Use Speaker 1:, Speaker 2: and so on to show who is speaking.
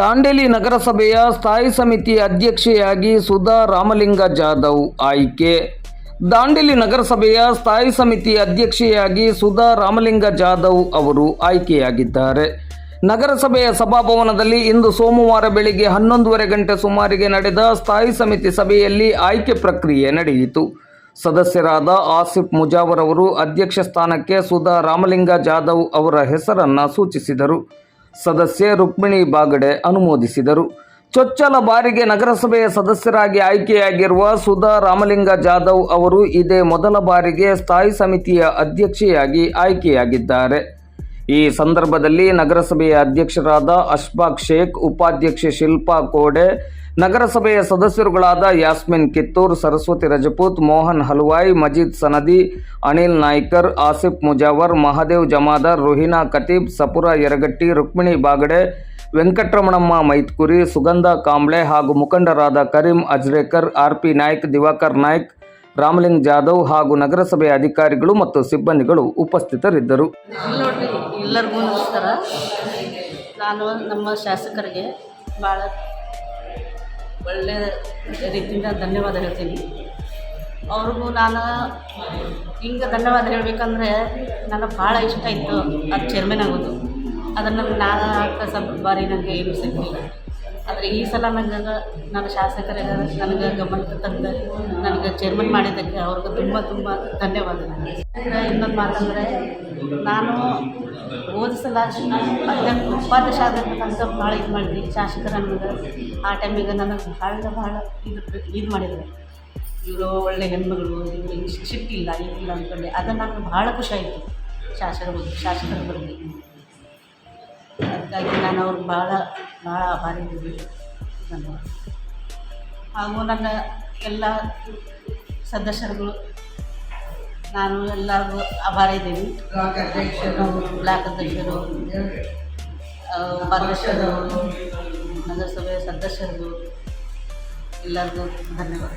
Speaker 1: ದಾಂಡೇಲಿ ನಗರಸಭೆಯ ಸ್ಥಾಯಿ ಸಮಿತಿ ಅಧ್ಯಕ್ಷೆಯಾಗಿ ಸುಧಾ ರಾಮಲಿಂಗ ಜಾಧವ್ ಆಯ್ಕೆ. ದಾಂಡೇಲಿ ನಗರಸಭೆಯ ಸ್ಥಾಯಿ ಸಮಿತಿ ಅಧ್ಯಕ್ಷೆಯಾಗಿ ಸುಧಾ ರಾಮಲಿಂಗ ಜಾಧವ್ ಅವರು ಆಯ್ಕೆಯಾಗಿದ್ದಾರೆ. ನಗರಸಭೆಯ ಸಭಾಭವನದಲ್ಲಿ ಇಂದು ಸೋಮವಾರ ಬೆಳಿಗ್ಗೆ ಹನ್ನೊಂದುವರೆ ಗಂಟೆ ಸುಮಾರಿಗೆ ನಡೆದ ಸ್ಥಾಯಿ ಸಮಿತಿ ಸಭೆಯಲ್ಲಿ ಆಯ್ಕೆ ಪ್ರಕ್ರಿಯೆ ನಡೆಯಿತು. ಸದಸ್ಯರಾದ ಆಸಿಫ್ ಮುಜಾವರ್ ಅವರು ಅಧ್ಯಕ್ಷ ಸ್ಥಾನಕ್ಕೆ ಸುಧಾ ರಾಮಲಿಂಗ ಜಾಧವ್ ಅವರ ಹೆಸರನ್ನು ಸೂಚಿಸಿದರು. ಸದಸ್ಯೆ ರುಕ್ಮಿಣಿ ಬಾಗಡೆ ಅನುಮೋದಿಸಿದರು. ಚೊಚ್ಚಲ ಬಾರಿಗೆ ನಗರಸಭೆಯ ಸದಸ್ಯರಾಗಿ ಆಯ್ಕೆಯಾಗಿರುವ ಸುಧಾ ರಾಮಲಿಂಗ ಜಾಧವ್ ಅವರು ಇದೇ ಮೊದಲ ಬಾರಿಗೆ ಸ್ಥಾಯಿ ಸಮಿತಿಯ ಅಧ್ಯಕ್ಷೆಯಾಗಿ ಆಯ್ಕೆಯಾಗಿದ್ದಾರೆ. ಈ ಸಂದರ್ಭದಲ್ಲಿ ನಗರಸಭೆಯ ಅಧ್ಯಕ್ಷರಾದ ಅಶ್ಫಾಕ್ ಶೇಖ್, ಉಪಾಧ್ಯಕ್ಷೆ ಶಿಲ್ಪಾ ಕೋಡೆ ನಗರಸಭೆಯ ಸದಸ್ಯರುಗಳಾದ ಯಾಸ್ಮಿನ್ ಕಿತ್ತೂರ್, ಸರಸ್ವತಿ ರಜಪೂತ್, ಮೋಹನ್ ಹಲ್ವಾಯ್, ಮಜೀದ್ ಸನದಿ, ಅನಿಲ್ ನಾಯ್ಕರ್, ಆಸಿಫ್ ಮುಜಾವರ್, ಮಹಾದೇವ್ ಜಮಾದಾರ್, ರೋಹಿನಾ ಖತೀಬ್, ಸಪುರ ಯರಗಟ್ಟಿ, ರುಕ್ಮಿಣಿ ಬಾಗಡೆ, ವೆಂಕಟರಮಣಮ್ಮ ಮೈತ್ಕುರಿ, ಸುಗಂಧ ಕಾಂಬ್ಳೆ ಹಾಗೂ ಮುಖಂಡರಾದ ಕರೀಂ ಅಜ್ರೇಕರ್ ಆರ್ ಪಿ ನಾಯ್ಕ್, ದಿವಾಕರ್ ನಾಯ್ಕ್, ರಾಮಲಿಂಗ್ ಜಾಧವ್ ಹಾಗೂ ನಗರಸಭೆಯ ಅಧಿಕಾರಿಗಳು ಮತ್ತು ಸಿಬ್ಬಂದಿಗಳು ಉಪಸ್ಥಿತರಿದ್ದರು.
Speaker 2: ನಾನು ನಮ್ಮ ಶಾಸಕರಿಗೆ ಭಾಳ ಒಳ್ಳೆಯ ರೀತಿಯಿಂದ ಧನ್ಯವಾದ ಹೇಳ್ತೀನಿ. ಅವ್ರಿಗೂ ನಾನು ಹಿಂಗೆ ಧನ್ಯವಾದ ಹೇಳಬೇಕಂದ್ರೆ ನನಗೆ ಭಾಳ ಇಷ್ಟ ಇತ್ತು ಅದು ಚೇರ್ಮನ್ ಆಗೋದು. ಅದನ್ನು ನಾನು ಸ್ವಲ್ಪ ಬಾರಿ ನನಗೆ ಏನು ಸಿಗಲಿಲ್ಲ. ಆದರೆ ಈ ಸಲ ನನಗೆ ನನ್ನ ಶಾಸಕರಿಗೆ ನನಗೆ ಗಮನಕ್ಕೆ ತಂದ, ನನಗೆ ಚೇರ್ಮನ್ ಮಾಡಿದ್ದಕ್ಕೆ ಅವ್ರಿಗೆ ತುಂಬ ತುಂಬ ಧನ್ಯವಾದಗಳು. ಇನ್ನೊಂದು ಮಾತಂದರೆ ನಾನು ಹೋದ ಸಲ ಅಧ್ಯಕ್ಷ ಉಪಾಧ್ಯಕ್ಷ ಆಗಬೇಕಂತ ಭಾಳ ಇದು ಮಾಡಿದ್ವಿ. ಶಾಸಕರ ನನಗೆ ಆ ಟೈಮಿಗೆ ನನಗೆ ಭಾಳ ಭಾಳ ಇದು ಇದು ಮಾಡಿದ್ರು. ಇವರು ಒಳ್ಳೆ ಹೆಣ್ಮಗಳು, ಇವರು ಶಿಕ್ಷಿಟ್ಟಿಲ್ಲ ಇದಿಲ್ಲ ಅಂದ್ಕೊಂಡೆ ಅದು ನನಗೆ ಭಾಳ ಖುಷಿಯಾಯಿತು ಶಾಸಕರ ಬಗ್ಗೆ ಶಾಸಕರ ಬಗ್ಗೆ ಅದಕ್ಕಾಗಿ ನಾನು ಅವ್ರಿಗೆ ಭಾಳ ಭಾಳ ಆಭಾರಿ ಇದ್ದೀವಿ ಧನ್ಯವಾದ ಹಾಗೂ ನನ್ನ ಎಲ್ಲ ಸದಸ್ಯರುಗಳು ನಾನು ಎಲ್ಲರಿಗೂ ಆಭಾರಿ ಇದ್ದೀನಿ ಬ್ಲಾಕ್ ಅಧ್ಯಕ್ಷರು ಉಪಾಧ್ಯಕ್ಷರು ನಗರಸಭೆ ಸದಸ್ಯರು ಎಲ್ಲರಿಗೂ ಧನ್ಯವಾದ.